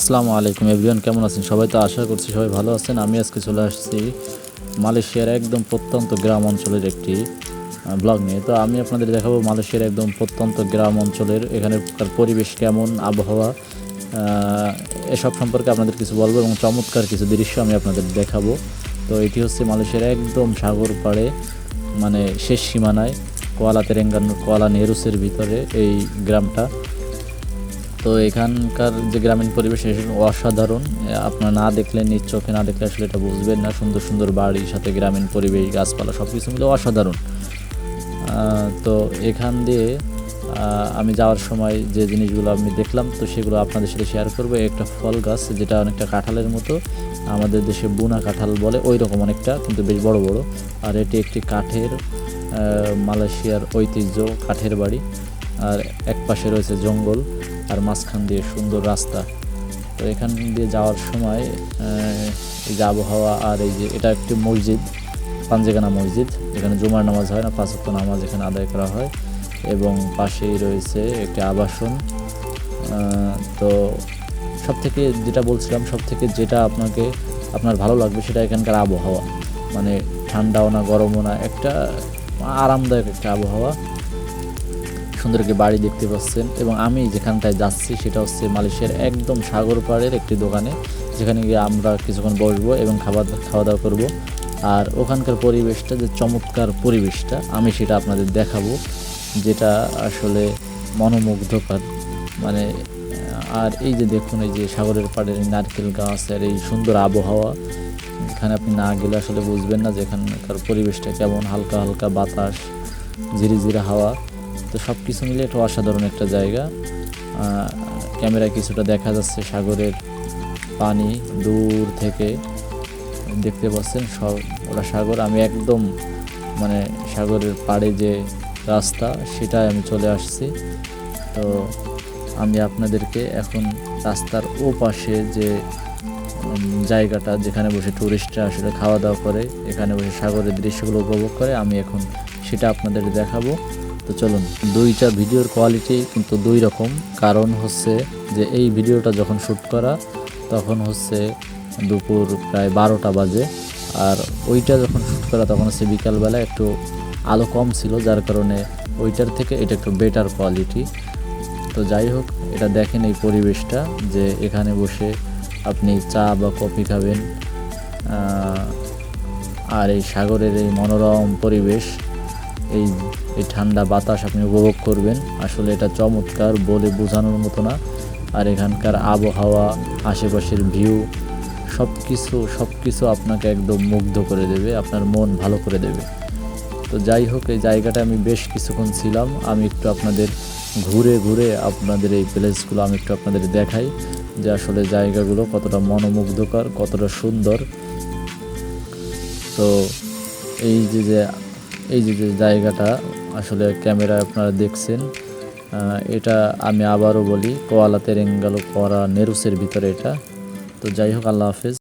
আসসালামু আলাইকুম এভরিওয়ান, কেমন আছেন? সবাই তো আশা করছি সবাই ভালো আছেন। আমি আজকে চলে আসছি মালয়েশিয়ার একদম প্রত্যন্ত গ্রাম অঞ্চলের একটি ব্লগ নিয়ে। তো আমি আপনাদের দেখাবো মালয়েশিয়ার একদম প্রত্যন্ত গ্রাম অঞ্চলের এখানকার পরিবেশ কেমন, আবহাওয়া এসব সম্পর্কে আপনাদের কিছু বলব এবং চমৎকার কিছু দৃশ্য আমি আপনাদের দেখাবো। তো এটি হচ্ছে মালয়েশিয়ার একদম সাগর পাড়ে মানে শেষ সীমানায় কোয়ালা তেরেঙ্গান, কোয়ালা নেহরুসের ভিতরে এই গ্রামটা। তো এখানকার যে গ্রামীণ পরিবেশ অসাধারণ। আপনার না দেখলে, নিজ চোখে না দেখলে আসলে এটা বুঝবেন না। সুন্দর সুন্দর বাড়ি সাথে গ্রামীণ পরিবেশ, গাছপালা সব কিছু মিলে অসাধারণ। তো এখান দিয়ে আমি যাওয়ার সময় যে জিনিসগুলো আমি দেখলাম, তো সেগুলো আপনাদের সাথে শেয়ার করব। একটা ফল গাছ, যেটা অনেকটা কাঁঠালের মতো। আমাদের দেশে বুনা কাঁঠাল বলে ওই রকম অনেকটা, কিন্তু বেশ বড় বড়। আর এটি একটি কাঠের মালয়েশিয়ার ঐতিহ্য, কাঠের বাড়ি। আর এক পাশে রয়েছে জঙ্গল আর মাঝখান দিয়ে সুন্দর রাস্তা। তো এখান দিয়ে যাওয়ার সময় এই যে আবহাওয়া আর এই যে এটা একটি মসজিদ, পাঞ্জেগানা মসজিদ। এখানে জুমার নামাজ হয় না, পাঁচ ওয়াক্ত নামাজ এখানে আদায় করা হয় এবং পাশেই রয়েছে একটি আবাসন। তো সব থেকে যেটা বলছিলাম সব থেকে যেটা আপনাকে, আপনার ভালো লাগবে সেটা এখানকার আবহাওয়া। মানে ঠান্ডাও না, গরমও না, একটা আরামদায়ক একটা আবহাওয়া। সুন্দর একটি বাড়ি দেখতে পাচ্ছেন এবং আমি যেখানটায় যাচ্ছি সেটা হচ্ছে মালয়েশিয়ার একদম সাগর পাড়ের একটি দোকানে, যেখানে গিয়ে আমরা কিছুক্ষণ বসবো এবং খাবার খাওয়া দাওয়া করব। আর ওখানকার পরিবেশটা যে চমৎকার পরিবেশটা, আমি সেটা আপনাদের দেখাবো, যেটা আসলে মনোমুগ্ধকর। মানে আর এই যে দেখুন, এই যে সাগরের পাড়ের নারকেল গাছ আর এই সুন্দর আবহাওয়া, এখানে আপনি না গেলে আসলে বুঝবেন না যে এখানকার পরিবেশটা কেমন, হালকা হালকা বাতাস, ঝিরিঝিরি হাওয়া। তো সব কিছু মিলে একটা অসাধারণ একটা জায়গা। আহ, ক্যামেরায় কিছুটা দেখা যাচ্ছে সাগরের পানি দূর থেকে। দেখতে পাচ্ছেন সব ওরা সাগর আমি একদম মানে সাগরের পাড়ে যে রাস্তা সেটাই আমি চলে আসছি। তো আমি আপনাদেরকে এখন রাস্তার ও পাশে যে জায়গাটা যেখানে বসে টুরিস্টরা আসলে খাওয়া দাওয়া করে এখানে বসে সাগরের দৃশ্যগুলো উপভোগ করে আমি এখন সেটা আপনাদের দেখাবো। তো চলুন, দুইটা ভিডিওর কোয়ালিটি কিন্তু দুই রকম। কারণ হচ্ছে যে এই ভিডিওটা যখন শ্যুট করা, তখন হচ্ছে দুপুর প্রায় বারোটা বাজে। আর ওইটা যখন শ্যুট করা, তখন হচ্ছে বিকালবেলা একটু আলো কম ছিল, যার কারণে ওইটার থেকে এটা একটু বেটার কোয়ালিটি তো যাই হোক, এটা দেখেন এই পরিবেশটা যে এখানে বসে আপনি চা বা কফি খাবেন আর এই সাগরের এই মনোরম পরিবেশ। এই এই ঠান্ডা বাতাস আপনি উপভোগ করবেন। আসলে এটা চমৎকার বলে বোঝানোর মতো না। আর এখানকার আবহাওয়া, আশেপাশের ভিউ সব কিছু সব কিছু আপনাকে একদম মুগ্ধ করে দেবে, আপনার মন ভালো করে দেবে। তো যাই হোক, এই জায়গাটা আমি বেশ কিছুক্ষণ ছিলাম। আমি একটু আপনাদের ঘুরে ঘুরে আপনাদের এই প্লেসগুলো আমি একটু আপনাদের দেখাই যে আসলে জায়গাগুলো কতটা মনোমুগ্ধকর, কতটা সুন্দর। তো এই যে যে এই যে যে জায়গাটা আসলে ক্যামেরায় আপনারা দেখছেন এটা আমি আবারও বলি, কোয়ালা তেরেঙ্গালো কোয়ারা নেরুসের ভিতরে এটা। তো যাই হোক, আল্লাহ হাফেজ।